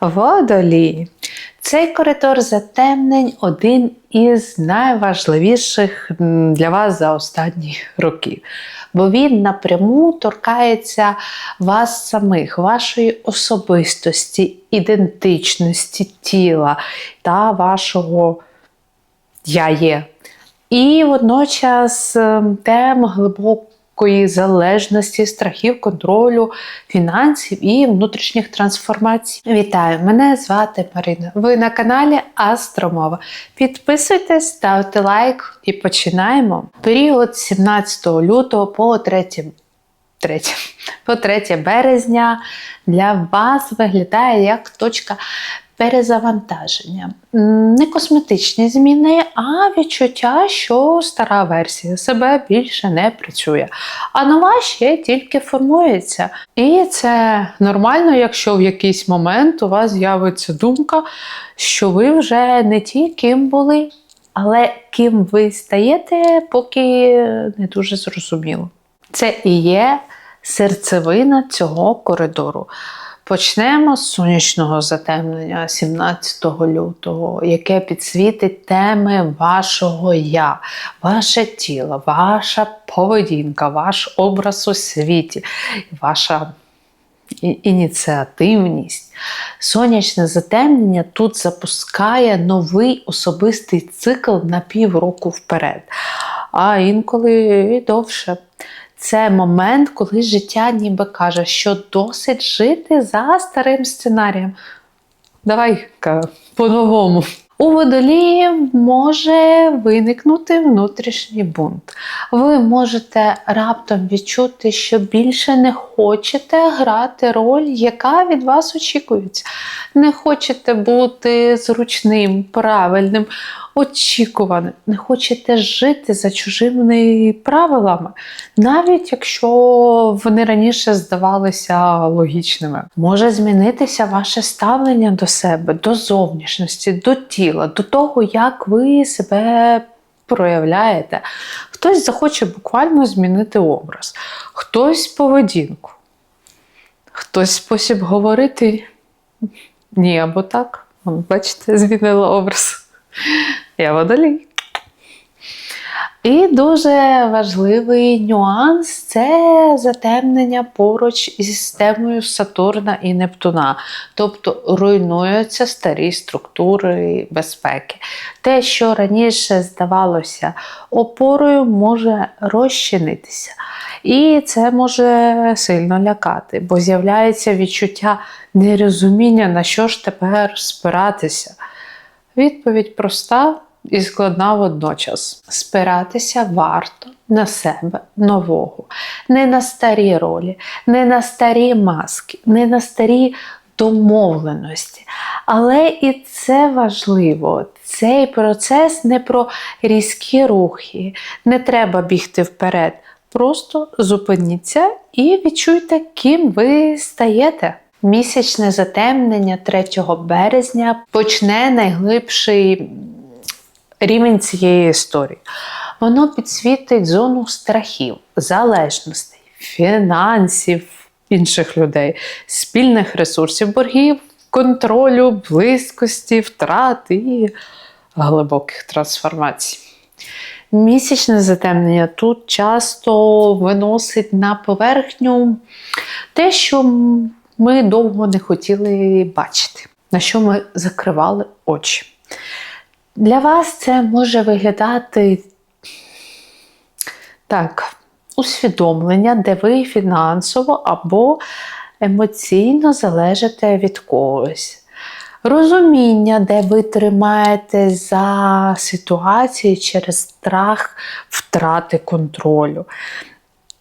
Водолії. Цей коридор затемнень один із найважливіших для вас за останні роки. Бо він напряму торкається вас самих, вашої особистості, ідентичності тіла та вашого я є. І водночас ем, тем глибокої залежності, страхів, контролю, фінансів і внутрішніх трансформацій. Вітаю! Мене звати Марина. Ви на каналі Астромова. Підписуйтесь, ставте лайк і починаємо. Період 17 лютого по 3 3, по 3 березня для вас виглядає як точка перезавантаження. Не косметичні зміни, а відчуття, що стара версія себе більше не працює. А нова ще тільки формується. І це нормально, якщо в якийсь момент у вас з'явиться думка, що ви вже не ті, ким були, але ким ви стаєте, поки не дуже зрозуміло. Це і є серцевина цього коридору. Почнемо з сонячного затемнення 17 лютого, яке підсвітить теми вашого я, ваше тіло, ваша поведінка, ваш образ у світі, ваша ініціативність. Сонячне затемнення тут запускає новий особистий цикл на півроку вперед, а інколи і довше. Це момент, коли життя ніби каже, що досить жити за старим сценарієм. Давай по-новому. У водолії може виникнути внутрішній бунт. Ви можете раптом відчути, що більше не хочете грати роль, яка від вас очікується. Не хочете бути зручним, правильним, очікуваним, не хочете жити за чужими правилами, навіть якщо вони раніше здавалися логічними. Може змінитися ваше ставлення до себе, до зовнішності, до тіла, до того, як ви себе проявляєте. Хтось захоче буквально змінити образ, хтось поведінку, хтось спосіб говорити ні або так. Бачите, змінила образ. Я водолій. І дуже важливий нюанс це затемнення поруч із системою Сатурна і Нептуна. Тобто руйнуються старі структури безпеки. Те, що раніше здавалося опорою, може розчинитися. І це може сильно лякати, бо з'являється відчуття нерозуміння, на що ж тепер спиратися. Відповідь проста і складна водночас. Спиратися варто на себе нового, не на старі ролі, не на старі маски, не на старі домовленості. Але і це важливо. Цей процес не про різкі рухи, не треба бігти вперед. Просто зупиніться і відчуйте, ким ви стаєте. Місячне затемнення 3 березня почне найглибший рівень цієї історії. Воно підсвітить зону страхів, залежностей, фінансів інших людей, спільних ресурсів, боргів, контролю, близькості, втрат і глибоких трансформацій. Місячне затемнення тут часто виносить на поверхню те, що ми довго не хотіли бачити, на що ми закривали очі. Для вас це може виглядати так, усвідомлення, де ви фінансово або емоційно залежите від когось. Розуміння, де ви тримаєте за ситуації через страх втрати контролю.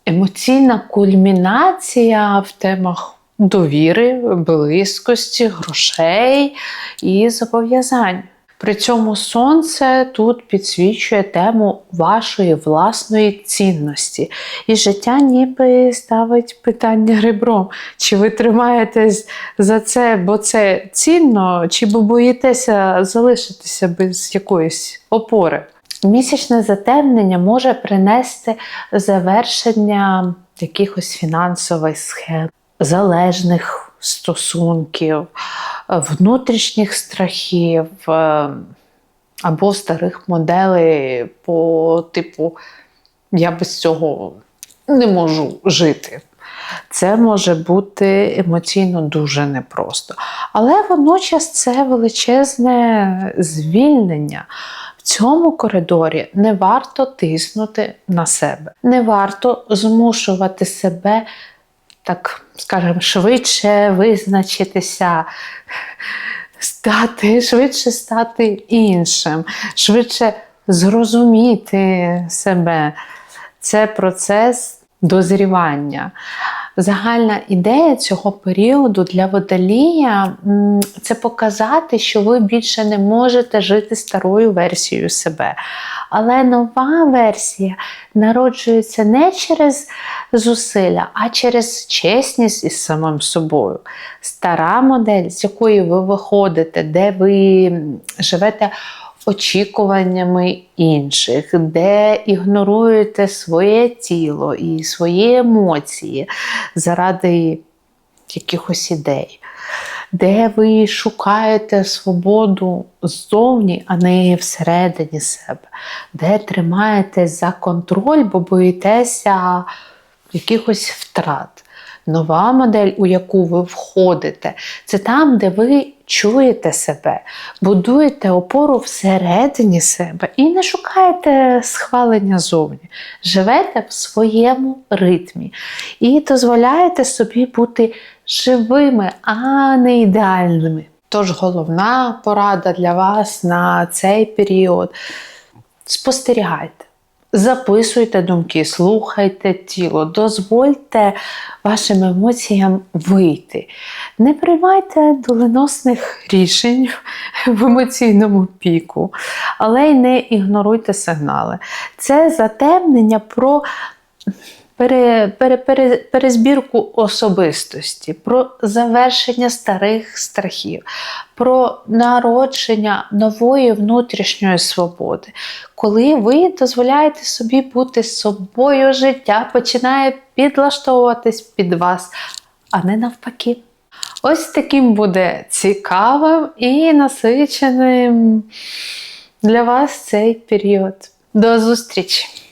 Емоційна кульмінація в темах довіри, близькості, грошей і зобов'язань. При цьому сонце тут підсвічує тему вашої власної цінності. І життя ніби ставить питання ребром. Чи ви тримаєтесь за це, бо це цінно, чи бо боїтеся залишитися без якоїсь опори? Місячне затемнення може принести завершення якихось фінансових схем, залежних стосунків, внутрішніх страхів е, або старих моделей по типу я без цього не можу жити. Це може бути емоційно дуже непросто. Але водночас це величезне звільнення. В цьому коридорі не варто тиснути на себе, не варто змушувати себе, так скажемо, швидше визначитися, стати, швидше стати іншим, швидше зрозуміти себе. Це процес дозрівання. Загальна ідея цього періоду для водолія це показати, що ви більше не можете жити старою версією себе. Але нова версія народжується не через зусилля, а через чесність із самим собою. Стара модель, з якої ви виходите, де ви живете очікуваннями інших, де ігноруєте своє тіло і свої емоції заради якихось ідей, де ви шукаєте свободу ззовні, а не всередині себе, де тримаєтесь за контроль, бо боїтеся якихось втрат. Нова модель, у яку ви входите, це там, де ви чуєте себе, будуєте опору всередині себе і не шукаєте схвалення зовні. Живете в своєму ритмі і дозволяєте собі бути живими, а не ідеальними. Тож головна порада для вас на цей період спостерігайте. Записуйте думки, слухайте тіло, дозвольте вашим емоціям вийти. Не приймайте доленосних рішень в емоційному піку, але й не ігноруйте сигнали. Це затемнення про пере, пере, пере, перезбірку особистості, про завершення старих страхів, про народження нової внутрішньої свободи. Коли ви дозволяєте собі бути собою, життя починає підлаштовуватись під вас, а не навпаки. Ось таким буде цікавим і насиченим для вас цей період. До зустрічі!